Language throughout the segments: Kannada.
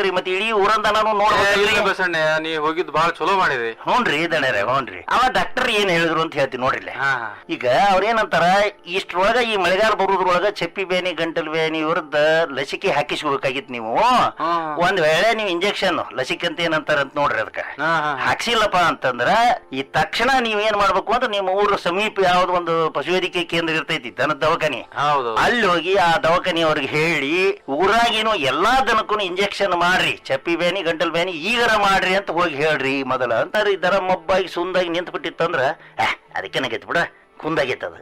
ರೀ ಮತ್ತೆ ಇಡೀ ಊರಂದನೂ ನೋಡ್ರಿ ಬಸಣ್ಣ ನೀ ಹೋಗಿದ್ ಬಾಳ ಚಲೋ ಮಾಡಿದ್ರಿ ಹ್ಞೂನ್ರಿ ದಣ್ಯರೇ ಹ್ಞೂನ್ರಿ ಅವ ಡಾಕ್ಟರ್ ಏನ್ ಹೇಳಿದ್ರು ಅಂತ ಹೇಳ್ತೀನಿ ನೋಡ್ರಿ ಈಗ ಅವ್ರೇನಂತಾರ ಇಷ್ಟ್ರೊಳಗ ಈ ಮಳೆಗಾಲ ಬರೋದ್ರೊಳಗ ಚಪ್ಪಿ ಬೇನಿ ಗಂಟಲ್ ಬೇನಿ ವಿರುದ್ಧ ಲಸಿಕೆ ಹಾಕಿಸ್ಬೇಕಾಗಿತ್ತು ನೀವು. ಒಂದ್ ವೇಳೆ ನೀವು ಇಂಜೆಕ್ಷನ್ ಲಸಿಕೆ ಅಂತ ಏನಂತಾರ ಅಂತ ನೋಡ್ರಿ ಅದಕ್ಕೆ. ಹಾಕ್ಸಿಲ್ಲಪ್ಪ ಅಂತಂದ್ರ ಈ ತಕ್ಷಣ ನೀವ್ ಏನ್ ಮಾಡ್ಬೇಕು ಅಂದ್ರೆ ನಿಮ್ಮ ಊರ ಸಮೀಪ ಯಾವ್ದು ಒಂದು ಪಶುವೈದ್ಯಕೀಯ ಕೇಂದ್ರ ಇರ್ತೈತಿ ದನದ ದವಾಖಾನಿ. ಹೌದು. ಅಲ್ಲಿ ಹೋಗಿ ಆ ದವಾಖಾನಿ ಅವ್ರಿಗೆ ಹೇಳಿ ಊರಾಗಿನೂ ಎಲ್ಲಾ ದನಕ್ಕೂ ಇಂಜೆಕ್ಷನ್ ಮಾಡ್ರಿ ಚಪ್ಪಿ ಬೇನಿ ಗಂಟಲ್ ಬೇನಿ ಈಗರ ಮಾಡ್ರಿ ಅಂತ ಹೋಗಿ ಹೇಳ್ರಿ ಮೊದಲ. ಅಂತಾರೆ ಈ ದರ ಮಬ್ಬಾಗಿ ಸುಂದಾಗಿ ನಿಂತು ಬಿಟ್ಟಿತ್ತಂದ್ರ ಅದಕ್ಕೆ ನಗೈತಿ ಬಿಡ ಕುಂದಾಗೈತದ.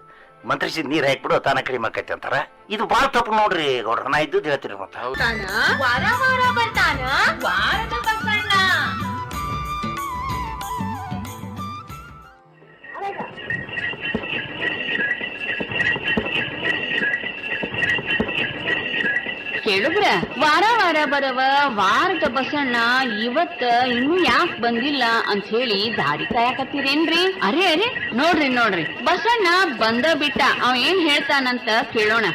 ಮಂತ್ರಿಸಿದ ನೀರ್ ಹಾಕ್ಬಿಡು ತಾನ ಕಡಿಮೆ ಆಕೈತಿ ಅಂತಾರ. ಇದು ಬಾಳ ತಪ್ಪು ನೋಡ್ರಿ ಗೌಡ್ರ ನಾ ಇದ್ದು ಹೇಳ್ತೀರಿ ಮತ್ತ. ಕೇಳುಗ್ರ ವಾರ ವಾರ ಬರವ, ವಾರದ ಬಸಣ್ಣ, ಇವತ್ತ ಇನ್ನೂ ಯಾಕ್ ಬಂದಿಲ್ಲ ಅಂತ ಹೇಳಿ ದಾರಿ ಕಾಯಕತ್ತೀರೇನ್ರಿ? ಅರೆ ಅರೆ, ನೋಡ್ರಿ ನೋಡ್ರಿ. ಬಸಣ್ಣ ಬಂದ ಬಿಟ್ಟ ಅವ ಏನ್ ಹೇಳ್ತಾನಂತ ಕೇಳೋಣ.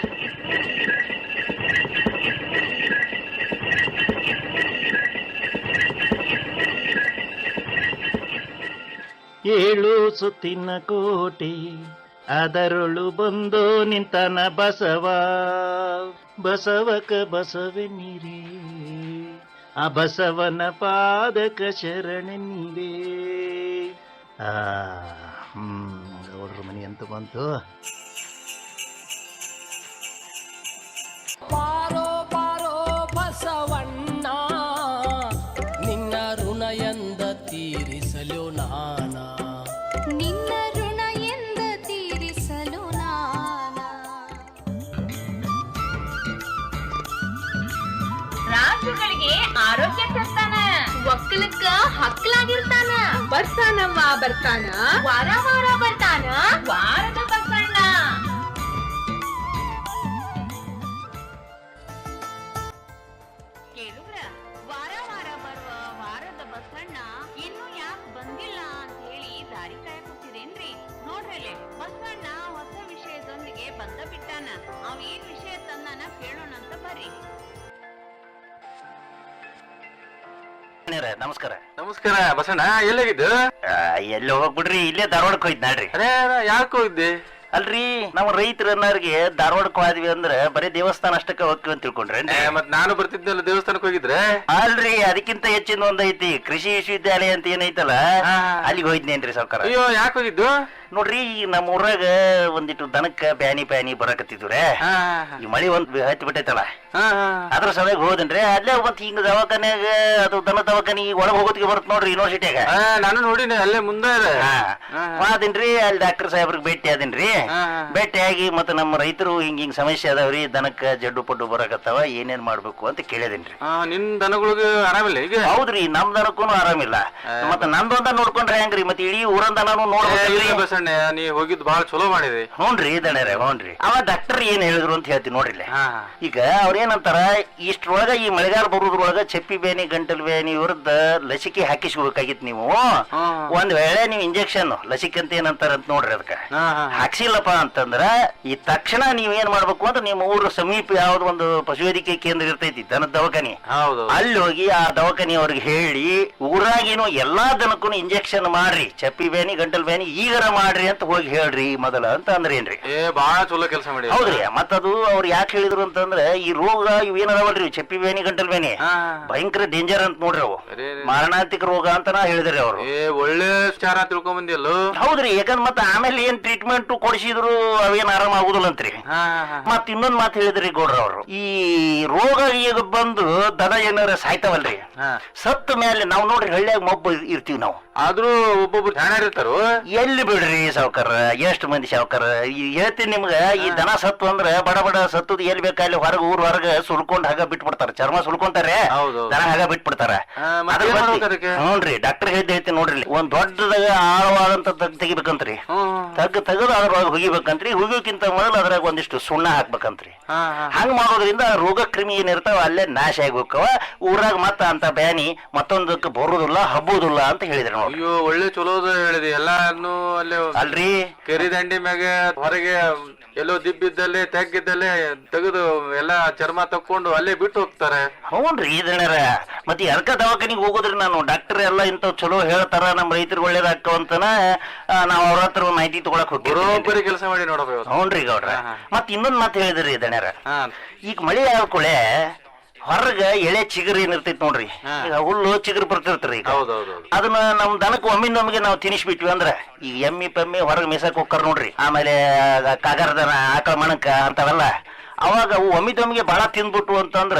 ಏಳು ಸುತ್ತಿನ ಕೋಟೆ, ಅದರೊಳು ಬಂದು ನಿಂತನ ಬಸವ. ಬಸವಕ ಬಸವನಿರೇ ಆ ಬಸವನ ಪಾದಕ ಶರಣ ನೀರೇ ಆ ಗೌಡ್ರ ಮನೆ ಅಂತ ಬಂತು. ಪಾರೋ ಪಾರೋ, ಬಸವಣ್ಣ, ನಿನ್ನ ಋಣ ಎಂದ ತೀರಿಸಲು ಬರ್ತಾನವ್ವ ಬರ್ತಾನ? ವಾರ ವಾರ ಬರ್ತಾನ? ವಾರದ ಬಸಣ್ಣ ಕೇಳುವ್ರ ವಾರ ವಾರ ಬರುವ ವಾರದ ಬಸಣ್ಣ ಇನ್ನೂ ಯಾಕೆ ಬಂದಿಲ್ಲ ಅಂತ ಹೇಳಿ ದಾರಿ ಕಾಯಕತ್ತೀರೇನ್ರಿ ನೋಡ್ರಲ್ಲಿ ಬಸಣ್ಣ ಹೊಸ ವಿಷಯದೊಂದಿಗೆ ಬಂದ ಬಿಟ್ಟಾನ. ಅವ್ ಏನ್ ವಿಷಯ ತಂದಾನ ಕೇಳೋಣಂತ ಬರ್ರಿ. ನಮಸ್ಕಾರ. ನಮಸ್ಕಾರ ಬಸಣ್ಣ ಎಲ್ಲಿದ್ದು ಆ, ಎಲ್ಲಿ ಹೋಗ್ಬಿಡ್ರಿ? ಇಲ್ಲೇ ಧಾರವಾಡಕ್ಕೆ ಹೋಯ್ತು ನಾಡ್ರಿ ಅರೇ ಯಾಕೆ ಹೋಗಿದ್ದೆ ಅಲ್ರಿ ನಮ್ಮ ರೈತರನ್ನರಿಗೆ ಧಾರವಾಡಕ್ಕೆ ಹೋದ್ವಿ ಅಂದ್ರೆ ಬರೀ ದೇವಸ್ಥಾನ ಅಷ್ಟಕ್ಕೆ ಹೋಗ್ತೀವಿ ಅಂತ ತಿಳ್ಕೊಂಡ್ರೆ ಮತ್ತೆ ಮತ್ ನಾನು ಬರ್ತಿದ್ದೆಲ್ಲ ದೇವಸ್ಥಾನಕ್ಕೆ ಹೋಗಿದ್ರೆ? ಅಲ್ರಿ ಅದಕ್ಕಿಂತ ಹೆಚ್ಚಿನ ಒಂದೈತಿ. ಕೃಷಿ ವಿಶ್ವವಿದ್ಯಾಲಯ ಅಂತ ಏನೈತಲ್ಲ ಹಾ. ಅಲ್ಲಿಗೆ ಹೋಯ್ತೇನ್ರಿ ಸಾವ್ಕಾರ ಅಯ್ಯೋ ಯಾಕೆ ಹೋಗಿದ್ದು? ನೋಡ್ರಿ ಈ ನಮ್ಮ ಊರಾಗ ಒಂದಿಟ್ಟು ದನಕ್ಕ ಬ್ಯಾನಿ ಬ್ಯಾನಿ ಬರಕತ್ತಿದ್ರೆ ಈ ಮಳಿ ಒಂದ್ ಹತ್ತಿ ಬಿಟ್ಟೈತಲ್ಲ. ಅದ್ರ ಸಲುವಾಗಿ ಹೋದನ್ರಿ ಅಲ್ಲೇ ಮತ್ ಹಿಂಗ ದವಾಖಾನ್ಯಾಗ ಅದು ದನ ದವಾಖಾನಿ ಒಳಗ್ ಹೋಗೋದಕ್ಕೆ ಬರುತ್ತೆ ನೋಡ್ರಿ ಯೂನಿವರ್ಸಿಟಿಯಾಗ ನಾನು ನೋಡಿನಿ ಅಲ್ಲೇ ಮುಂದೆ. ಆದಿನ್ರಿ ಅಲ್ಲಿ ಡಾಕ್ಟರ್ ಸಾಹೇಬ್ರಿಗೆ ಭೇಟಿ ಆದಿನ್ರಿ. ಭೇಟಿ ಆಗಿ ಮತ್ತೆ ನಮ್ಮ ರೈತರು ಹಿಂಗ ಹಿಂಗ ಸಮಸ್ಯೆ ಅದಾವ್ರಿ ದನಕ್ಕ ಜಡ್ಡು ಪಡ್ಡು ಬರಕತ್ತಾವ ಏನೇನ್ ಮಾಡ್ಬೇಕು ಅಂತ ಕೇಳಿದಿನ್ರಿ. ನಿನ್ ದನಗಳಿಗೆ ಆರಾಮಿಲ್ಲ ಈಗ? ಹೌದ್ರಿ ನಮ್ ದನಕ್ಕೂ ಆರಾಮಿಲ್ಲ. ಮತ್ತ ನಮ್ದೊಂದ ನೋಡ್ಕೊಂಡ್ರೆ ಹೆಂಗ್ರಿ ಮತ್ತೆ ಇಡೀ ಊರಂದನೂ ಇಲ್ಲ ಬಸಣ್ಣ ನೀ ಹೋಗಿದ್ ಬಾಳ ಚಲೋ ಮಾಡಿದಿ. ಹ್ಞೂನ್ರಿ ದಣ್ಯರೇ ಹ್ಞೂನ್ರಿ ಅವ ಡಾಕ್ಟರ್ ಏನ್ ಹೇಳಿದ್ರು ಅಂತ ಹೇಳ್ತೀನಿ ನೋಡ್ರಿ. ಹಾ ಈಗ ಅವ್ರೇನಂತಾರ ಇಷ್ಟ್ರೊಳಗ ಈ ಮಳೆಗಾಲ ಬರೋದ್ರೊಳಗ ಚಪ್ಪಿ ಬೇನಿ ಗಂಟಲ್ ಬೇನಿ ವಿರುದ್ಧ ಲಸಿಕೆ ಹಾಕಿಸ್ಕೋಬೇಕಾಗಿತ್ತು ನೀವು. ಹ್ಮ್. ಒಂದ್ ವೇಳೆ ನೀವು ಇಂಜೆಕ್ಷನ್ ಲಸಿಕೆ ಅಂತ ಏನಂತಾರ ಅಂತ ನೋಡ್ರಿ ಅದಕ್ಕ. ಹಾ, ಹಾ. ಹಾಕ್ಸಿಲ್ಲಪ್ಪ ಅಂತಂದ್ರ ಈ ತಕ್ಷಣ ನೀವ್ ಏನ್ ಮಾಡ್ಬೇಕು ಅಂದ್ರೆ ನಿಮ್ಮ ಊರ ಸಮೀಪ ಯಾವ್ದು ಒಂದು ಪಶುವೈದ್ಯಕೀಯ ಕೇಂದ್ರ ಇರ್ತೈತಿ ದನದ ದವಾಖಾನಿ. ಹೌದು ಅಲ್ಲಿ ಹೋಗಿ ಆ ದವಾಖಾನಿ ಅವ್ರಿಗೆ ಹೇಳಿ ಊರಾಗಿನೂ ಎಲ್ಲಾ ದನಕ್ಕೂ ಇಂಜೆಕ್ಷನ್ ಮಾಡ್ರಿ. ಚಪ್ಪಿ ಬೇನಿ ಗಂಟಲ್ ಬೇನಿ ಈಗರ ಮಾಡ್ರಿ ಅಂತ ಹೋಗಿ ಹೇಳ್ರಿ ಮೊದಲ ಅಂತ ಅಂದ್ರೇನ್ರಿ? ಏ ಬಾಳ ಚಲೋ ಕೆಲಸ ಮಾಡಿ ಹೌದ್ರಿ ಮತ್ತದು ಅವ್ರು ಯಾಕೆ ಹೇಳಿದ್ರು ಅಂತಂದ್ರೆ ಈ ರೋಗ ಇವ್ ಏನದಾವಲ್ರಿ ಚಪ್ಪಿ ಬೇನಿ ಗಂಟಲ್ ಬೇನಿ? ಭಯಂಕರ ಡೇಂಜರ್ ಅಂತ ನೋಡ್ರಿ ಅವು. ಮಾರಣಾಂತಿಕ ರೋಗ ಅಂತ ಹೇಳಿದ್ರಿ ಅವರು. ಏ ಒಳ್ಳೆ ವಿಚಾರ ತಿಳ್ಕೊಂಡ್ ಬಂದಿಲ್ಲ ಹೌದ್ರಿ ಯಾಕಂದ್ರೆ ಮತ್ತೆ ಆಮೇಲೆ ಏನ್ ಟ್ರೀಟ್ಮೆಂಟ್ ಕೊಡಿಸಿದ್ರು ಅವೇನ್ ಆರಾಮ ಆಗುದಿಲ್ಲ ಅಂತ್ರಿ ಮತ್ ಇನ್ನೊಂದ್ ಮಾತು ಹೇಳಿದ್ರಿ ಗೌಡ್ರ ಅವರು. ಈ ರೋಗ ಈಗ ಬಂದು ದನ ಏನಾರ ಸಾಯ್ತಾವಲ್ರಿ. ಸತ್ತ ಮೇಲೆ ನಾವು ನೋಡ್ರಿ ಹಳ್ಳಿಯಾಗ ಮಬ್ಬ ಇರ್ತೀವಿ ನಾವು. ಆದ್ರೂ ಒಬ್ಬೊಬ್ರು ಜಾಣ ಇರ್ತಾರೋ? ಎಲ್ಲಿ ಬಿಡ್ರಿ? ಸಾವ್ಕಾರ ಎಷ್ಟು ಮಂದಿ ಸಾವ್ಕಾರ ಹೇಳ್ತೀನಿ ನಿಮ್ಗೆ ಈ ದನ ಸತ್ತು ಅಂದ್ರೆ ಬಡ ಬಡ ಸತ್ತು ಎಲ್ಲಿ ಬೇಕಾಲಿ ಹೊರಗ ಊರ್ ಹೊರಗ ಸುಲ್ಕೊಂಡ್ ಹಾಗ ಬಿಟ್ಬಿಡ್ತಾರ. ಚರ್ಮ ಸುಲ್ಕೊಂತಾರೆ ಹೌದು. ದನ ಹಾಗ ಬಿಟ್ಬಿಡ್ತಾರ. ಅದ್ರ ಏನ್ ಬಗ್ಗೆ- ಮಾಡ್ಬೇಕು ಅದಕ್ಕೆ? ಹ್ಞೂನ್ರಿ ಡಾಕ್ಟರ್ ಹೇಳ್ದ ಹೇಳ್ತೀನಿ ನೋಡ್ರಿ ಇಲ್ಲಿ. ಒಂದ್ ದೊಡ್ಡದಾಗ ಆಳವಾದಂತ ತಗ್ ತೆಗಿಬೇಕಂತ್ರಿ. ತಗ್ ತೆಗೆದು ಅದ್ರೊಳಗೆ ಹುಗಿಬೇಕಂತ್ರಿ. ಹುಗಿಯೋಕ್ಕಿಂತ ಮೊದಲು ಅದ್ರಾಗ ಒಂದಿಷ್ಟು ಸುಣ್ಣ ಹಾಕ್ಬೇಕಂತ್ರಿ. ಹಂಗ್ ಮಾಡೋದ್ರಿಂದ ರೋಗ ಕ್ರಿಮಿ ಏನಿರ್ತಾವ ಅಲ್ಲೇ ನಾಶ ಆಗ್ಬೇಕವ. ಊರಾಗ ಮತ್ತ ಅಂತ ಬ್ಯಾನಿ ಮತ್ತೊಂದಕ್ಕೆ ಬರುದಿಲ್ಲ ಹಬ್ಬುದಿಲ್ಲ ಅಂತ ಹೇಳಿದ್ರು ನೋಡಿ ಅಯ್ಯೋ ಒಳ್ಳೆ ಚಲೋದ ಹೇಳಿದ್ರಿ ಎಲ್ಲಾನು ಅಲ್ಲೇ ಅಲ್ರಿ? ಕರಿ ದಂಡಿ ಮ್ಯಾಗ ಹೊರಗೆ ಎಲ್ಲೋ ದಿಬ್ಬಿದ್ದಲ್ಲೇ ತೆಗ್ಗಿದ್ದಲ್ಲೇ ತೆಗೆದು ಎಲ್ಲಾ ಚರ್ಮ ತಕ್ಕೊಂಡು ಅಲ್ಲೇ ಬಿಟ್ಟು ಹೋಗ್ತಾರೆ. ಹ್ಞೂನ್ರಿ ಇದಣ್ಣರ ಮತ್ತೆ ಅರ್ಕ ದವಾಖಾನಿಗೆ ಹೋಗೋದ್ರಿ ನಾನು. ಡಾಕ್ಟರ್ ಎಲ್ಲ ಇಂಥವ್ ಚಲೋ ಹೇಳ್ತಾರ ನಮ್ಮ ರೈತರ ಒಳ್ಳೇದಾಕ್ಕ ಅಂತನ ನಾವ್ ಅವ್ರ ಹತ್ರ ಮಾಹಿತಿ ತಗೊಳಕ್ ಹೋಗ್ತೀವಿ. ಬರೋಬ್ಬರಿ ಕೆಲಸ ಮಾಡಿ ನೋಡಬೇಕು ಹೌನ್ರಿ ಹ್ಞೂನ್ರಿ ಗೌಡ್ರ. ಮತ್ ಇನ್ನೊಂದ್ ಮಾತು ಹೇಳಿದ್ರಿ ದಣ್ಯಾರ ಹಾ. ಈಗ ಮಳೆ ಆದ್ಕೂಳೆ ಹೊರಗ ಎಳೆ ಚಿಗುರು ಏನಿರ್ತೈತಿ ನೋಡ್ರಿ? ಈಗ ಹುಲ್ಲು ಚಿಗುರು ಬರ್ತಿರ್ತೀರಿ ಈಗ. ಹೌದೌದು ಅದನ್ನ ನಮ್ ದನಕ್ಕೆ ಒಮ್ಮಿಂದ ಒಮ್ಮಿಗೆ ನಾವು ತಿನ್ನಿಸ್ಬಿಟ್ವಿ ಅಂದ್ರೆ ಈ ಎಮ್ಮಿ ಪಮ್ಮಿ ಹೊರಗೆ ಮೇಸಕ್ ಹೋಗ್ತಾರ ನೋಡ್ರಿ. ಆಮೇಲೆ ಕಾಗರದನ ಆಕಳ ಮಣಕ ಅಂತವೆಲ್ಲ. ಅವಾಗ ಅವು ಒಮ್ಮಿದೊಮ್ಮಿಗೆ ಬಹಳ ತಿಂದ್ಬಿಟ್ವು ಅಂತಂದ್ರ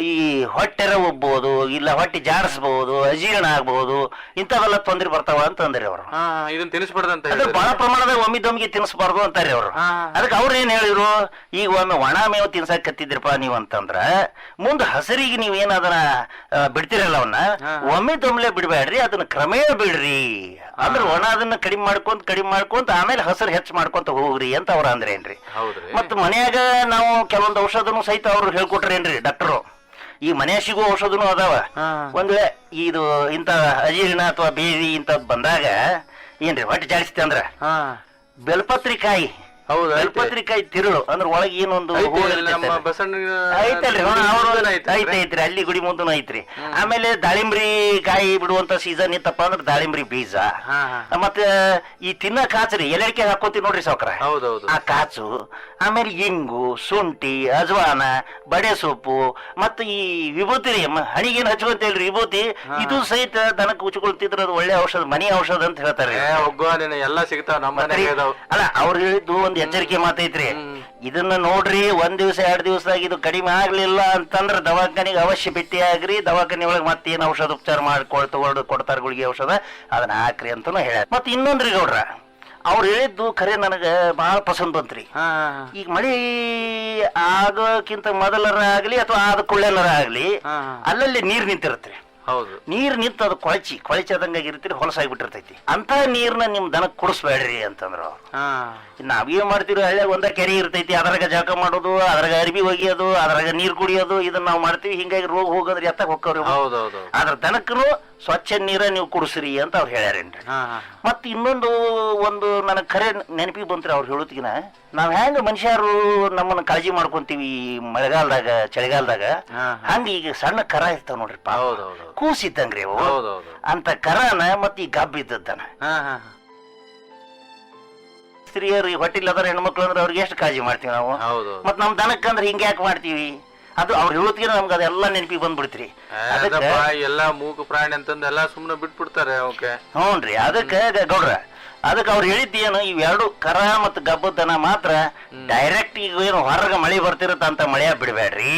ಈ ಹೊಟ್ಟೆ ಒಬ್ಬೋದು ಇಲ್ಲ ಹೊಟ್ಟೆ ಜಾರಿಸಬಹುದು ಅಜೀರ್ಣ ಆಗ್ಬೋದು ಇಂಥವೆಲ್ಲ ತೊಂದರೆ ಬರ್ತಾವ ಅಂತಂದ್ರಿ ಅವರು. ಹಾ ಇದನ್ನ ತಿನ್ನಿಸ್ಬಾರ್ದಂತ ಅಂತ ಹೇಳಿದ್ರು. ಬಹಳ ಪ್ರಮಾಣದಾಗ ಒಮ್ಮಿದೊಮ್ಮಿಗೆ ತಿನ್ನಿಸ್ಬಾರ್ದು ಅಂತಾರೆ ಅವರು. ಅದಕ್ಕೆ ಅವ್ರು ಏನ್ ಹೇಳಿದ್ರು ಈಗ ಒಮ್ಮೆ ಒಣ ಮೇವು ತಿನ್ಸಕ್ ಕತ್ತಿದ್ರಪ್ಪ ನೀವು ಅಂತಂದ್ರ ಮುಂದೆ ಹಸರಿಗೆ ನೀವು ಏನ್ ಅದನ್ನ ಬಿಡ್ತಿರಲ್ಲ ಅವನ್ನ ಹಾ. ಒಮ್ಮೆ ತೊಮ್ಲೆ ಬಿಡ್ಬೇಡ್ರಿ ಅದನ್ನ ಕ್ರಮೇ ಬಿಡ್ರಿ. ಅಂದ್ರೆ ಒಣ ಅದನ್ನ ಕಡಿಮೆ ಮಾಡ್ಕೊಂತ ಕಡಿಮೆ ಮಾಡ್ಕೊಂತ ಆಮೇಲೆ ಹಸರು ಹೆಚ್ಚು ಮಾಡ್ಕೊಂತ ಹೋಗ್ರಿ ಅಂತ ಅವ್ರ ಅಂದ್ರೇನ್ರಿ. ಏನ್ರಿ ಮತ್ತ ಮನ್ಯಾಗ ನಾವು ಕೆಲವೊಂದು ಔಷಧನು ಸಹಿತ ಅವ್ರು ಹೇಳ್ಕೊಟ್ರೇನ್ರಿ ಡಾಕ್ಟರು. ಈ ಮನ್ಯಾಗ ಸಿಗೋ ಔಷಧನು ಅದಾವ. ಒಂದ್ ವೇಳೆ ಇದು ಇಂತ ಅಜೀರ್ಣ ಅಥವಾ ಬೇದಿ ಇಂತ ಬಂದಾಗ ಏನ್ರಿ ಹೊಟ್ಟೆ ಜಾಡಿಸ್ತಿ ಅಂದ್ರ? ಬೆಲ್ಪತ್ರಿಕಾಯಿ ಕಾಯಿ ಹೌದು ಐತೆ. ಬೆಲ್ಪತ್ರಿ ಕಾಯಿ ತಿರುಳು ಅಂದ್ರೆ ಒಳಗೆ ಏನೊಂದು ಐತ್ರಿ ಅಲ್ಲಿ ಗುಡಿ ಮುಂದನು ಐತ್ರಿ ಆಮೇಲೆ ದಾಳಿಂಬ್ರಿ ಕಾಯಿ ಬಿಡುವಂತ ಸೀಸನ್ ಇತ್ತಪ್ಪ ಅಂದ್ರೆ ದಾಳಿಂಬ್ರಿ ಬೀಜ. ಮತ್ತೆ ಈ ತಿನ್ನ ಕಾಚ್ರಿ ಎಲೆಡಿಕೆ ಹಾಕೋತಿ ನೋಡ್ರಿ ಸೌಕರ ಹೌದೌದು. ಆ ಕಾಚು ಆಮೇಲೆ ಇಂಗು ಶುಂಠಿ ಅಜ್ವಾನ ಬಡೆ ಸೊಪ್ಪು ಮತ್ತೆ ಈ ವಿಭೂತಿ ರೀ ಹಣಿಗೇನ್ ಹಚ್ಕೊಂತೇಳ್ರಿ ವಿಭೂತಿ ಇದು ಸಹಿತ ದನಕ್ಕೆ ಉಚ್ಕೊಳ್ತಿದ್ರ ಅದು ಒಳ್ಳೆ ಔಷಧ ಮನಿ ಔಷಧ ಅಂತ ಹೇಳ್ತಾರೆ. ಎಲ್ಲ ಸಿಗ್ತಾವ ನಮ್ಮ ಅಲ್ಲ ಅವ್ರು ಹೇಳಿದ್ದು ಒಂದು ಎಚ್ಚರಿಕೆ ಮಾತೈತ್ರಿ ಇದನ್ನ ನೋಡ್ರಿ ಒಂದ್ ದಿವಸ ಎರಡ್ ದಿವಸದಾಗ ಇದು ಕಡಿಮೆ ಆಗ್ಲಿಲ್ಲ ಅಂತಂದ್ರ ದವಾಖಾನಿಗೆ ಅವಶ್ಯ ಭೇಟಿ ಆಗ್ರಿ. ದವಾಖಾನಿ ಒಳಗೆ ಮತ್ತೇನ್ ಔಷಧ ಉಪಚಾರ ಮಾಡ್ಕೊಳ್ ತಗೊಂಡು ಕೊಡ್ತಾರ ಗುಳಿಗೆ ಔಷಧ. ಅದನ್ನ ಹಾಕ್ರಿ ಅಂತಾನು ಹೇಳ ಮತ್ ಇನ್ನೊಂದ್ರಿ ಗೌಡ್ರ ಅವ್ರು ಹೇಳಿದ್ದು ಖರೆ ನನಗೆ ಬಹಳ ಪಸಂದ್ ಬಂತ್ರಿ. ಈಗ ಮಳಿ ಆಗೋಕ್ಕಿಂತ ಮೊದಲರ ಆಗ್ಲಿ ಅಥವಾ ಆದ ಕೊಳ್ಳೆನರ ಆಗ್ಲಿ ಅಲ್ಲಲ್ಲಿ ನೀರ್ ನಿಂತಿರತ್ರಿ. ಹೌದು. ನೀರ್ ನಿಂತು ಅದು ಕೊಳಚಿ ಕೊಳಚದಂಗ ಇರ್ತೀರಿ ಹೊಲಸಾಗ್ಬಿಟ್ಟಿರ್ತೈತಿ ಅಂತ ನೀರ್ನ ನಿಮ್ ದನಕ್ ಕುಡಿಸ್ಬೇಡ್ರಿ ಅಂತಂದ್ರ. ಅವ್ರು ನಾವೇನ್ ಮಾಡ್ತೀವಿ ಹಳ್ಳ್ಯಾಗ ಒಂದ ಕೆರೆ ಇರ್ತೈತಿ ಅದ್ರಾಗ ಜಳಕ ಮಾಡೋದು ಅದ್ರಾಗ ಅರಿವಿ ಒಗಿಯೋದು ಅದ್ರಾಗ ನೀರ್ ಕುಡಿಯೋದು ಇದನ್ನ ನಾವು ಮಾಡ್ತೀವಿ. ಹಿಂಗಾಗಿ ರೋಗ ಹೋಗೋದ್ರಿ ಎತ್ತಾಗ ಇವು. ಹೌದೌದು ಆದ್ರ ದನಕ್ಕನು ಸ್ವಚ್ಛ ನೀರ ನೀವು ಕುಡಿಸ್ರಿ ಅಂತ ಅವ್ರು ಹೇಳ್ಯಾರೇನ್ರಿ. ಹಾ ಇನ್ನೊಂದು ಒಂದು ನನಗೆ ಖರೆ ನೆನಪಿಗೆ ಬಂತ್ರಿ ಅವ್ರು ಹೇಳೋದ್ಕಿನ ನಾವು ಹೆಂಗ ಮನುಷ್ಯರು ನಮ್ಮನ್ನ ಕಾಳಜಿ ಮಾಡ್ಕೊಂತೀವಿ ಈ ಮಳೆಗಾಲದಾಗ ಚಳಿಗಾಲದಾಗ. ಹಂಗ ಈಗ ಸಣ್ಣ ಕರ ಇರ್ತಾವ ನೋಡ್ರಿ ಕೂಸಿದ್ದಂಗ್ರಿ ಅವು. ಅಂತ ಕರನ ಮತ್ ಈ ಗಬ್ಬ ಇದ್ದದ್ದನ ಸ್ತ್ರೀಯರು ಹೊಟ್ಟಿಲ್ ಅದಾರ ಹೆಣ್ಮಕ್ಳು ಅಂದ್ರೆ ಅವ್ರಿಗೆ ಎಷ್ಟು ಕಾಳಜಿ ಮಾಡ್ತೀವಿ ನಾವು? ಹೌದು ನಮ್ಮ ನಮ್ ದನಕ್ಕಂದ್ರೆ ಹಿಂಗೆ ಯಾಕೆ ಮಾಡ್ತೀವಿ? ಅದು ಅವ್ರು ಹೇಳೋದ್ಕಿನ ನಮ್ಗೆ ಅದೆಲ್ಲ ನೆನಪಿಗೆ ಬಂದ್ಬಿಡ್ತ್ರಿ. ಅದಕ್ಕೆ ಎಲ್ಲಾ ಮೂಕ ಪ್ರಾಣಿ ಅಂತಂದು ಎಲ್ಲಾ ಸುಮ್ಮನೆ ಬಿಟ್ಬಿಡ್ತಾರೆ ಓಕೆ ಹ್ಞೂನ್ರಿ ಅದಕ್ಕೆ ಗೌಡ್ರ ಅದಕ್ಕೆ ಅವ್ರು ಹೇಳಿದ್ದೇನು ಏನು ಇವೆರಡು ಕರ ಮತ್ತು ಗಬ್ಬದ್ದನ ಮಾತ್ರ ಡೈರೆಕ್ಟ್ ಈಗ ಏನು ಹೊರಗೆ ಮಳೆ ಬರ್ತಿರತ್ತ ಅಂತ ಮಳೆ ಬಿಡಬೇಡ್ರಿ.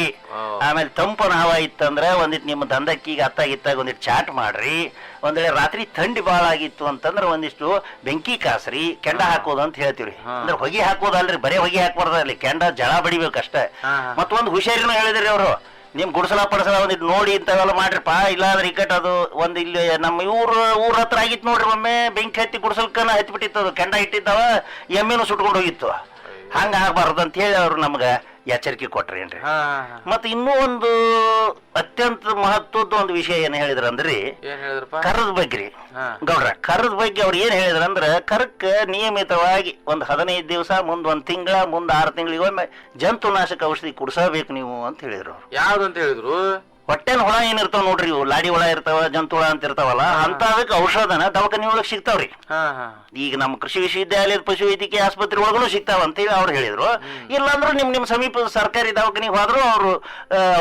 ಆಮೇಲೆ ತಂಪನ ಹವ ಇತ್ತಂದ್ರೆ ಒಂದಿಟ್ಟು ನಿಮ್ಮ ದಂಧಕ್ಕೀಗ ಅತ್ತಾಗಿತ್ತಾಗ ಒಂದಿಟ್ಟು ಚಾಟ್ ಮಾಡ್ರಿ. ಒಂದ್ ವೇಳೆ ರಾತ್ರಿ ಥಂಡಿ ಭಾಳ ಆಗಿತ್ತು ಅಂತಂದ್ರೆ ಒಂದಿಷ್ಟು ಬೆಂಕಿ ಕಾಸ್ರಿ ಕೆಂಡ ಹಾಕೋದು ಅಂತ ಹೇಳ್ತೀವಿ ಅಂದ್ರೆ ಹೊಗೆ ಹಾಕೋದಲ್ರಿ ಬರೇ ಹೊಗೆ ಹಾಕ್ಬಾರ್ದಲ್ಲಿ ಕೆಂಡ ಜಳ ಬಡಿಬೇಕಷ್ಟೇ. ಮತ್ತೊಂದು ಹುಷಾರಿನೂ ಹೇಳಿದ್ರಿ ಅವರು. ನಿಮ್ ಗುಡ್ಸಲ ಪಡಸಲ ಒಂದಿಟ್ಟು ನೋಡಿ ಇಂಥವೆಲ್ಲ ಇಲ್ಲ ಅಂದ್ರೆ ಇಕ್ಕಟ್ ಅದು ಒಂದ್ ಇಲ್ಲಿ ನಮ್ಮ ಇವ್ರ ಊರ ಹತ್ರ ಆಗಿತ್ತು ನೋಡ್ರಿ ಒಮ್ಮೆ. ಬೆಂಕಿ ಹತ್ತಿ ಗುಡ್ಸಲ್ಕನ ಹತ್ತಿ ಬಿಟ್ಟಿತ್ತು ಅದು. ಕೆಂಡ ಇಟ್ಟಿದ್ದಾವ ಎಮ್ಮೆನೂ ಸುಟ್ಕೊಂಡು ಹೋಗಿತ್ತು. ಹಂಗ ಆಗ್ಬಾರ್ದು ಅಂತ ಹೇಳಿ ಅವ್ರು ನಮ್ಗ. ಎಚ್ಚರಿಕೆ ಕೊಟ್ರೇನ್ರಿ. ಮತ್ತೆ ಇನ್ನೂ ಒಂದು ಅತ್ಯಂತ ಮಹತ್ವದ ಒಂದು ವಿಷಯ ಏನ್ ಹೇಳಿದ್ರ ಅಂದ್ರಿ ಏನ್ ಹೇಳಿದ್ರಪ್ಪ? ಕರದ ಬಗ್ಗೆ ರೀ ಗೌಡ್ರ ಕರದ ಬಗ್ಗೆ ಅವ್ರು ಏನ್ ಹೇಳಿದ್ರ ಅಂದ್ರ ಕರಕ್ ನಿಯಮಿತವಾಗಿ ಒಂದ್ ಹದಿನೈದು ದಿವಸ ಮುಂದ್ ಒಂದ್ ತಿಂಗಳ ಮುಂದ್ ಆರು ತಿಂಗಳಿಗೊಮ್ಮೆ ಜಂತುನಾಶಕ ಔಷಧಿ ಕುಡಿಸಬೇಕು ನೀವು ಅಂತ ಹೇಳಿದ್ರು ಅವ್ರು. ಅಂತ ಹೇಳಿದ್ರು? ಹೊಟ್ಟೆನ ಹುಳ ಏನ್ ಇರ್ತಾವ ನೋಡ್ರಿ ಇವು? ಲಾಡಿ ಹುಳ ಇರ್ತಾವ ಜಂತು ಹುಳ ಅಂತ ಇರ್ತಾವಲ್ಲ ಅಂತ ಅದಕ್ಕೆ ಔಷಧನ ದವಾಖಾನೆ ಒಳಗ್ ಸಿಗ್ತಾವ್ರಿ. ಈಗ ನಮ್ಮ ಕೃಷಿ ವಿಶ್ವವಿದ್ಯಾಲಯದ ಪಶು ವೈದ್ಯಕೀಯ ಆಸ್ಪತ್ರೆ ಒಳಗೂ ಸಿಗ್ತಾವ ಅಂತೇಳಿ ಅವ್ರು ಹೇಳಿದ್ರು. ಇಲ್ಲಾಂದ್ರೆ ನಿಮ್ ನಿಮ್ ಸಮೀಪದ ಸರ್ಕಾರಿ ದವಾಖಾನಿಗೆ ಹೋದ್ರು ಅವರು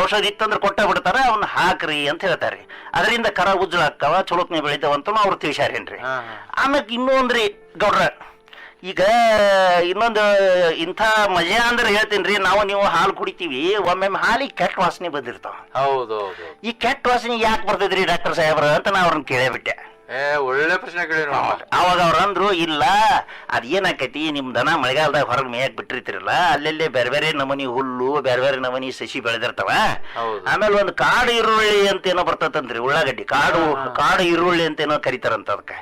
ಔಷಧ ಇತ್ತಂದ್ರೆ ಕೊಟ್ಟ ಬಿಡ್ತಾರ ಅವ್ನ ಹಾಕ್ರಿ ಅಂತ ಹೇಳ್ತಾರೆ ಅದರಿಂದ ಕರ ಉಜ್ಜಳ ಆಕ್ಕಾವ ಚಲೋತ್ನೆ ಬೆಳಿತಾವ ಅಂತ ಅವ್ರು ತಿಳಿಸ್ಯಾರೇನ್ರಿ. ಆಮೇಲೆ ಹಾ. ಆಮ್ಯಾಗ ಇನ್ನೂ ಒಂದ್ರಿ ಗೌಡ್ರ ಈಗ ಇನ್ನೊಂದು ಇಂಥ ಮಜಾ ಅಂದ್ರೆ ಹೇಳ್ತೀನಿ ರೀ ನಾವು ನೀವು ಹಾಲು ಕುಡಿತೀವಿ ಒಮ್ಮೊಮ್ಮೆ ಹಾಲಿಗೆ ಕೆಟ್ಟ ವಾಸನೆ ಬಂದಿರ್ತಾವ. ಹೌದು ಈ ಕೆಟ್ಟ ವಾಸನೆ ಯಾಕೆ ಬರ್ತದ್ರಿ ಡಾಕ್ಟರ್ ಸಾಹೇಬ್ರ ಅಂತ ನಾ ಅವ್ರನ್ನ ಕೇಳೇಬಿಟ್ಟೆ ಏ ಒಳ್ಳೆ ಪ್ರಶ್ನೆ ಕೇಳಿ ಅವಾಗ ಅವ್ರ ಅಂದ್ರು ಇಲ್ಲ ಅದ್ ಏನಾಕೈತಿ ನಿಮ್ ದನ ಮಳೆಗಾಲದಾಗ ಹೊರಗೆ ಮೇಯಕ್ ಬಿಟ್ಟಿರ್ತಿರಲ್ಲ ಅಲ್ಲೆಲ್ಲೇ ಬೇರೆ ಬೇರೆ ನಮನಿ ಹುಲ್ಲು ಬೇರೆ ಬೇರೆ ನಮನಿ ಸಸಿ ಬೆಳೆದಿರ್ತಾವ. ಆಮೇಲೆ ಒಂದು ಕಾಡು ಈರುಳ್ಳಿ ಅಂತ ಏನೋ ಬರ್ತದಂತ್ರಿ ಉಳ್ಳಾಗಡ್ಡಿ. ಕಾಡು ಕಾಡು ಈರುಳ್ಳಿ ಅಂತ ಏನೋ ಕರಿತಾರಂತ ಅದಕ್ಕೆ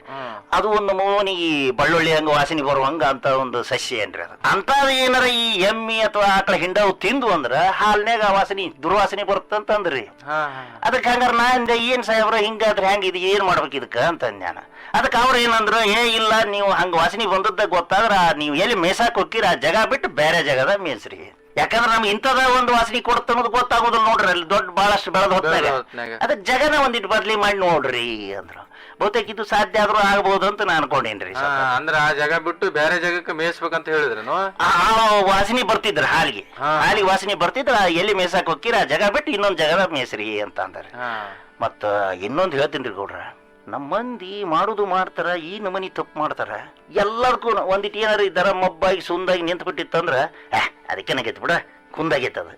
ಅದು ಒಂದು ಮೋನಿ ಬಳ್ಳುಳ್ಳಿ ಹಂಗ ವಾಸನೆ ಬರುವಂಗ ಅಂತ ಒಂದು ಸಸ್ಯ ಏನ್ರಿ ಅದು. ಅಂತದ್ ಏನಾರ ಈ ಎಮ್ಮಿ ಅಥವಾ ಆಕಳ ಹಿಂಡವು ತಿಂದು ಅಂದ್ರ ಹಾಲ್ನ್ಯಾಗ ಆ ವಾಸನೆ ದುರ್ವಾಸನೆ ಬರುತ್ತಂತಂದ್ರಿ. ಅದಕ್ಕೆ ಹಂಗಾರ ನಾ ಏನ್ ಸಾಹೇಬ್ರ ಹಿಂಗಾದ್ರೆ ಹೆಂಗ ಇದು ಏನ್ ಮಾಡ್ಬೇಕು ಇದಕ್ಕ ಅಂತ ಅಂದ್ಯಾನ. ಅದಕ್ಕೆ ಅವ್ರ ಏನಂದ್ರು ಏ ಇಲ್ಲ ನೀವು ಹಂಗ ವಾಸನೆ ಬಂದದ್ದ ಗೊತ್ತಾದ್ರ ನೀವು ಎಲ್ಲಿ ಮೇಸಾಕ್ ಹೋಗ್ತೀರ? ಆ ಜಾಗ ಬಿಟ್ಟು ಬೇರೆ ಜಾಗದ ಮೇಸ್ರಿ ಯಾಕಂದ್ರೆ ನಮ್ಗೆ ಇಂಥದ ಒಂದು ವಾಸನೆ ಕೊಡ್ತ ಅನ್ನೋದು ಗೊತ್ತಾಗೋದಿಲ್ಲ ನೋಡ್ರಿ ಅಲ್ಲಿ ದೊಡ್ಡ ಬಹಳಷ್ಟು ಬೆಳೆದ ಹೊತ್ತಾಗ. ಅದಕ್ಕೆ ಜಗನ ಒಂದಿಟ್ಟು ಬದ್ಲಿ ಮಾಡಿ ನೋಡ್ರಿ ಅಂದ್ರು. ಬಹುತೇಕ ಇದು ಸಾಧ್ಯ ಆದ್ರೂ ಆಗ್ಬೋದು ಅಂತ ನಾನು ಅನ್ಕೊಂಡೇನ್ರಿ ಅಂದ್ರೆ ಆ ಜಾಗ ಬಿಟ್ಟು ಬೇರೆ ಜಾಗಕ್ಕೆ ಮೇಯಿಸ್ಬೇಕಂತ ಹೇಳಿದ್ರೇನು? ಆ ವಾಸನೆ ಬರ್ತಿದ್ರ ಹಾಲಿಗೆ. ಹಾಲಿಗೆ ವಾಸನೆ ಬರ್ತಿದ್ರ ಎಲ್ಲಿ ಮೇಸಾಕ್ ಹೋಗ್ತೀರಾ? ಆ ಜಾಗ ಬಿಟ್ಟು ಇನ್ನೊಂದ್ ಜಾಗದ ಮೇಸ್ರಿ ಅಂತ ಅಂದಾರೆ. ಮತ್ತ ಇನ್ನೊಂದು ಹೇಳ್ತೀನಿ ರೀ ಗೌಡ್ರ. ನಮ್ಮ ಮಂದಿ ಮಾಡುದು ಮಾಡ್ತಾರ ಈ ನಮನಿ ತಪ್ಪು ಮಾಡ್ತಾರ. ಎಲ್ಲರಿಗೂ ಒಂದಿಟ್ಟು ಏನಾರು ಇದ್ದಾರ ಮಬ್ಬಾಗಿ ಸುಂದಾಗಿ ನಿಂತು ಬಿಟ್ಟಿತ್ತಂದ್ರ ಅದಕ್ಕೆ ನಾಗೈತಿ ಬಿಡ ಕುಂದಾಗೈತೆ ಅದು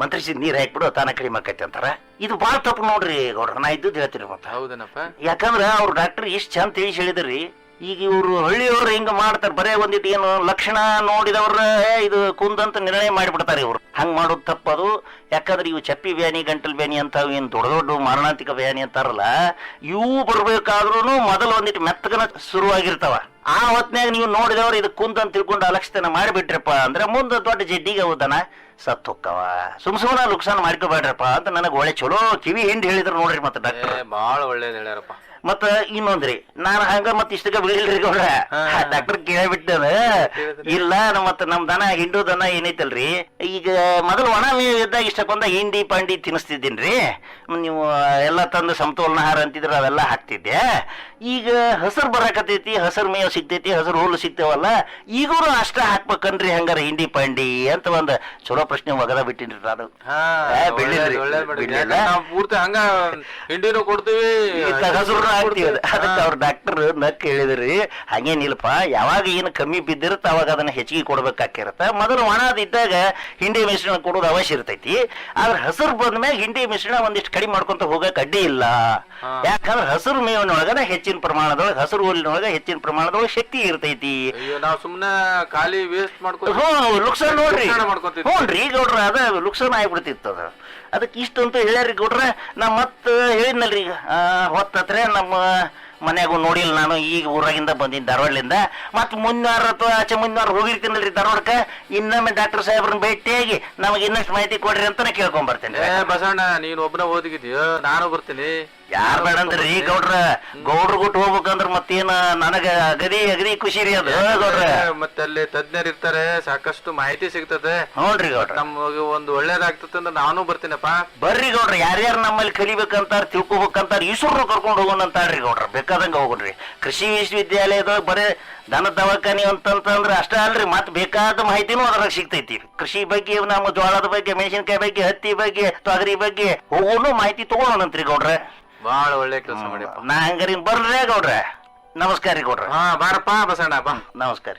ಮಂತ್ರಿಸಿ ನೀರ್ ಹಾಕ್ಬಿಡು ತಾನ ಕಡಿಮೆ ಆಕೈತಿ ಅಂತಾರ. ಇದು ಬಾಳ ತಪ್ಪು ನೋಡ್ರಿ ಗೌಡ್ರ ನಾ ಇದ್ದು ಹೇಳ್ತೀನಿ ಮತ್ತ. ಹೌದೇನಪ್ಪ. ಯಾಕಂದ್ರ ಅವ್ರ ಡಾಕ್ಟರ್ ಇಷ್ಟ್ ಚಂದ ತಿಳಿಸಿ ಹೇಳಿದ್ರಿ ಈಗ ಇವರು ಹಳ್ಳಿಯವರು ಹಿಂಗ ಮಾಡ್ತಾರೆ, ಬರೇ ಒಂದಿಟ್ಟು ಏನು ಲಕ್ಷಣ ನೋಡಿದವ್ರ ಇದು ಕುಂದಂತ ನಿರ್ಣಯ ಮಾಡಿಬಿಡ್ತಾರೆ ಇವರು. ಹಂಗೆ ಮಾಡೋದು ತಪ್ಪದು ಯಾಕಂದ್ರೆ ಇವು ಚಪ್ಪಿ ಬ್ಯಾನಿ, ಗಂಟಲ್ ಬ್ಯಾನಿ ಅಂತ ಏನು ದೊಡ್ಡ ದೊಡ್ಡ ಮಾರಣಾಂತಿಕ ಬ್ಯಾನಿ ಅಂತಾರಲ್ಲ, ಇವು ಬರ್ಬೇಕಾದ್ರೂ ಮೊದಲು ಒಂದಿಟ್ಟು ಮೆತ್ತಗನ ಶುರುವಾಗಿರ್ತಾವ. ಆ ಹೊತ್ನ್ಯಾಗ ನೀವು ನೋಡಿದವ್ರು ಇದು ಕುಂದಂತ ತಿಳ್ಕೊಂಡು ಅಲಕ್ಷತನ ಮಾಡಿಬಿಟ್ರಪ್ಪ ಅಂದ್ರೆ ಮುಂದೆ ದೊಡ್ಡ ಜಡ್ಡಿಗೆ ಹೋದನ. ಸತ್ತು ಹೋಕ್ಕವ. ಸುಮ್ ಸುಮ್ಮನೆ ಲುಕ್ಸಾನ್ ಮಾಡ್ಕೋಬೇಡ್ರಪ್ಪ ಅಂತ ನನಗೆ ಒಳ್ಳೆ ಚಲೋ ಕಿವಿ ಹಿಂಡಿ ಹೇಳಿದ್ರು ನೋಡ್ರಿ ಮತ್ತೆ ಡಾಕ್ಟರ್. ಬಾಳ ಒಳ್ಳೇದ್ ಹೇಳ್ಯಾರಪ್ಪ. ಮತ್ತ ಇನ್ನೊಂದ್ರಿ ನಾನು ಹಂಗ ಮತ್ ಇಷ್ಟಕ್ಕೆ ಬೀಳಿಲ್ರಿ ಗೌಡ. ಡಾಕ್ಟರ್ ಕೇಳ್ಬಿಟ್ಟದ? ಇಲ್ಲ ಮತ್ತ ನಮ್ ದನ ಹಿಂಡು ದನ ಏನೈತಲ್ರಿ. ಈಗ ಮೊದಲು ಒಣ ಮೇವ್ ಇದ್ದಾಗ ಇಷ್ಟ ಬಂದ ಹಿಂಡಿ ಪಂಡಿ ತಿನ್ನಿಸ್ತಿದ್ದೀನ್ರಿ. ನೀವು ಎಲ್ಲ ತಂದು ಸಮತೋಲನ ಆಹಾರ ಅಂತಿದ್ರೆ ಅವೆಲ್ಲ ಹಾಕ್ತಿದ್ದೆ. ಈಗ ಹಸರು ಬರಾಕತೈತಿ ಹಸರು ಮೇವು ಸಿಗ್ತೈತಿ ಹಸರು ಹುಲ್ಲು ಸಿಗ್ತೇವಲ್ಲ ಈಗೂರು ಅಷ್ಟ ಹಾಕ್ಬೇಕನ್ರಿ ಹಂಗಾರ ಹಿಂಡಿ ಪಾಂಡಿ ಅಂತ ಒಂದ್ ಚಲೋ ಪ್ರಶ್ನೆ ಒಗದ ಬಿಟ್ಟಿನ್ರಿ ನಾನು ಬಿಡ್ಲಿಲ್ಲ. ಪೂರ್ತಿ ಹಂಗ ಹಿಂಡಿನೂ ಕೊಡ್ತೀವಿ ಹಸುರು ಅದಕ್ಕೆ. ಅವ್ರ ಡಾಕ್ಟರ್ ನಕ್ ಹೇಳಿದ್ರಿ ಹಂಗೇನಿಲ್ಲಪ್ಪ ಯಾವಾಗ ಏನು ಕಮ್ಮಿ ಬಿದ್ದಿರುತ್ತೆ ಅವಾಗ ಅದನ್ನ ಹೆಚ್ಚಿಗೆ ಕೊಡ್ಬೇಕಾಗಿರತ್ತ ಮೊದಲು ಒಣದಿದ್ದಾಗ ಹಿಂಡಿ ಮಿಶ್ರಣ ಕೊಡೋದು ಅವಶ್ಯ ಇರ್ತೈತಿ. ಆದ್ರೆ ಹಸಿರು ಬಂದ್ಮ್ಯಾಗ ಹಿಂಡಿ ಮಿಶ್ರಣ ಒಂದಿಷ್ಟು ಕಡಿಮೆ ಮಾಡ್ಕೊಂತ ಹೋಗಕ್ ಅಡ್ಡಿ ಇಲ್ಲ. ಯಾಕಂದ್ರೆ ಹಸಿರು ಮೇವಿನೊಳಗನ ಹೆಚ್ಚಿನ ಪ್ರಮಾಣದೊಳಗೆ ಹಸಿರು ಹುಲ್ಲಿನೊಳಗ ಹೆಚ್ಚಿನ ಪ್ರಮಾಣದೊಳಗೆ ಶಕ್ತಿ ಇರ್ತೈತಿ. ನಾವ್ ಸುಮ್ನೆ ಖಾಲಿ ವೇಸ್ಟ್ ಮಾಡ್ಕೊಂಡು ಹ್ಞೂ ಲುಕ್ಸಾನ್ ನೋಡ್ರಿ. ಮಾಡ್ಕೊತಿದ್ವಿ. ಹ್ಞೂನ್ರಿ ಗೌಡ್ರ ಅದ ಲುಕ್ಸಾನ್ ಆಗ್ಬಿಡ್ತಿತ್ತು ಅದು. ಅದಕ್ಕೆ ಇಷ್ಟಂತೂ ಹೇಳ್ಯಾರಿ ಗೌಡ್ರ ನಾ ಮತ್ತ ಹೇಳಿದ್ನಲ್ರಿ ಈಗ ಆ, ಹೊತ್ತತ್ರೆ ನಮ್ಮ ಮನ್ಯಾಗೂ ನೋಡಿಲ್ಲ ನಾನು ಈಗ ಊರಾಗಿಂದ ಬಂದಿನಿ ಧಾರವಾಡಲಿಂದ. ಮತ್ತೆ ಮುನ್ನಾರ ಅಥವಾ ಆಚೆ ಮುನ್ನಾರ ಹೋಗಿರ್ತೀನಲ್ರಿ ಧಾರವಾಡಕ್ಕೆ ಇನ್ನೊಮ್ಮೆ ಡಾಕ್ಟರ್ ಸಾಹೇಬ್ರನ್ನ ಭೇಟಿಯಾಗಿ ನಮಗೆ ಇನ್ನಷ್ಟು ಮಾಹಿತಿ ಕೊಡ್ರಿ ಅಂತ ಕೇಳ್ಕೊಂಡ್ ಬರ್ತೇನೆ ಏ ಬಸಣ್ಣ ನೀನ್ ಒಬ್ಬನ ಓದಿಗಿದ್ಯೋ? ನಾನು ಬರ್ತೀನಿ. ಯಾರ್ ಈ ಗೌಡ್ರ. ಗೌಡ್ರ ಗುಟ್ಟು ಹೋಗ್ಬೇಕಂದ್ರ ಮತ್ತೇನ ನನಗ ಅಗದಿ ಅಗದಿ ಖುಷಿ ರೀ ಅದು ಗೌಡ್ರ. ಮತ್ತೆ ಅಲ್ಲಿ ತಜ್ಞರು ಇರ್ತಾರೆ ಸಾಕಷ್ಟು ಮಾಹಿತಿ ಸಿಗ್ತದೆ. ನೋಡ್ರಿ ಗೌಡ್ರ. ನಮಗೆ ಒಂದು ಒಳ್ಳೇದಾಗ್ತದೆ ಅಂದ್ರೆ ನಾನು ಬರ್ತೀನಪ್ಪ. ಬರ್ರಿ ಗೌಡ್ರ ಯಾರ್ಯಾರು ನಮ್ಮಲ್ಲಿ ಕಲಿಬೇಕಂತಾರ ತಿಳ್ಕೊಬೇಕಂತಾರ ಈಶ್ವರನು ಕರ್ಕೊಂಡು ಹೋಗೋಣ ಅಂತಾರ್ರಿ ಗೌಡ್ರ ಬೇಕಾದಂಗ ಹೋಗ್ಬಿಡ್ರಿ. ಕೃಷಿ ವಿಶ್ವವಿದ್ಯಾಲಯದಾಗ ಬರೀ ದನ ದವಾಖಾನಿ ಅಂತಂತಂದ್ರೆ ಅಷ್ಟೇ ಅಲ್ರಿ ಮತ್ ಬೇಕಾದ ಮಾಹಿತಿನೂ ಅದ್ರಾಗ ಸಿಗ್ತೈತಿ. ಕೃಷಿ ಬಗ್ಗೆ ನಮ್ಮ ಜೋಳದ ಬಗ್ಗೆ ಮೆಣಸಿನಕಾಯಿ ಬಗ್ಗೆ ಹತ್ತಿ ಬಗ್ಗೆ ತೊಗರಿ ಬಗ್ಗೆ ಹೋಗೋನು ಮಾಹಿತಿ ತಗೊಳ್ಳೋಣಂತ್ರಿ ಗೌಡ್ರ. ಬಹಳ ಒಳ್ಳೆ ಕೆಲಸ ಮಾಡಿ ನಾ ಹಂಗಾರಿನ್ ಬರ್ರಿ ಗೌಡ್ರ. ನಮಸ್ಕಾರ ರೀ ಗೌಡ್ರ. ಹಾ ಬಾರಪ್ಪ ಬಸಣ್ಣ ಬಾ. ನಮಸ್ಕಾರ